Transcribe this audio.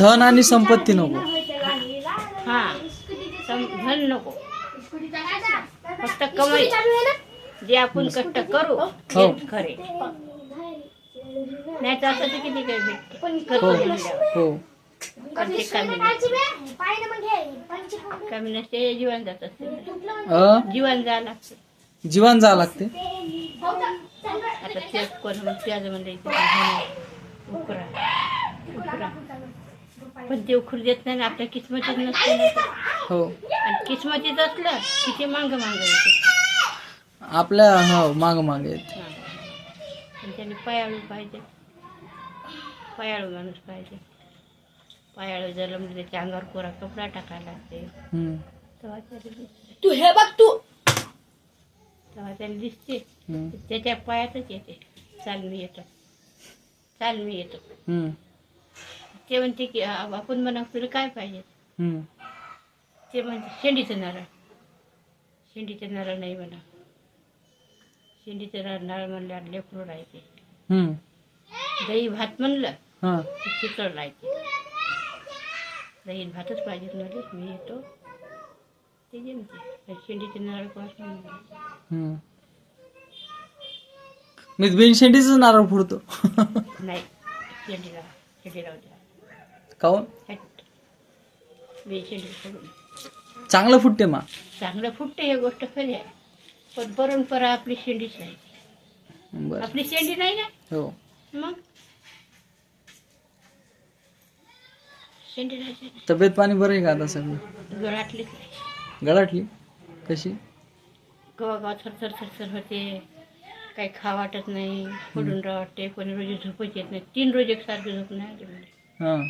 धन आणि संपत्ती नको. हा धन नको. फक्त कमाई. जे आपण कष्ट करू तेच खरे. नाही तर असं तर किती काही भेटते. हो. हो. कमी. कमी नसते जीवन जात असते. अ? जीवन जायला लागते. जीवन जा लागते. आता तेच कोण त्याच म्हणजे पण ते उकर देत नाही आपल्या किस्मतीत नसते. ते. हो. आणि किस्मतीत असलं किती मांग मांग येते. आपल्या हो माग माग येत. आणि त्याने पायाळू पाहिजे. पायाळू माणूस पाहिजे. पायाळू जन्मले त्याच्या अंगावर कोरा कपडा टाकायला लागते. हम्म, तेव्हा त्याला दिसते. तू हे बघ तू. तेव्हा त्याला दिसते. हम्म, त्याच्या पायातच येते. चाल मी येतो. चाल मी येतो. हम्म, ते म्हणते की आ- आपण म्हणा तुला काय पाहिजे? हम्म. ते म्हणते शेंडीचं नारळ. शेंडीचं नारळ नाही म्हणा. शेंडीचं नारळ नारळ म्हणल्यावर लेकरू राहते. हम्म, दही भात म्हणलं हा. की चिकळ राहते. दही भातच पाहिजे मला मी येतो. ते जमते शेंडीचे नारळ कोण हम्म. मी बिनशेंडीच नारळ फोडतो. नाही. शेंडीला शेंडी राहू द्या. काऊन? चांगलं फुटते मा. चांगलं फुटते हे गोष्ट खरी आहे. पण परंपरा आपली शेंडीच नाही बर. आपली शेंडी नाही ना हो. मग? शेंडी राहायची तब्येत पाणी बरं आहे का आता सगळं? गळातलीच नाही. गळाटली? कशी? गवा गवा थरथर थरथर होते. काही खा वाटत नाही. पडून राहा वाटते कोणी रोजी झोपच येत नाही. तीन रोज एकसारखी झोप नाही आली मला. 어.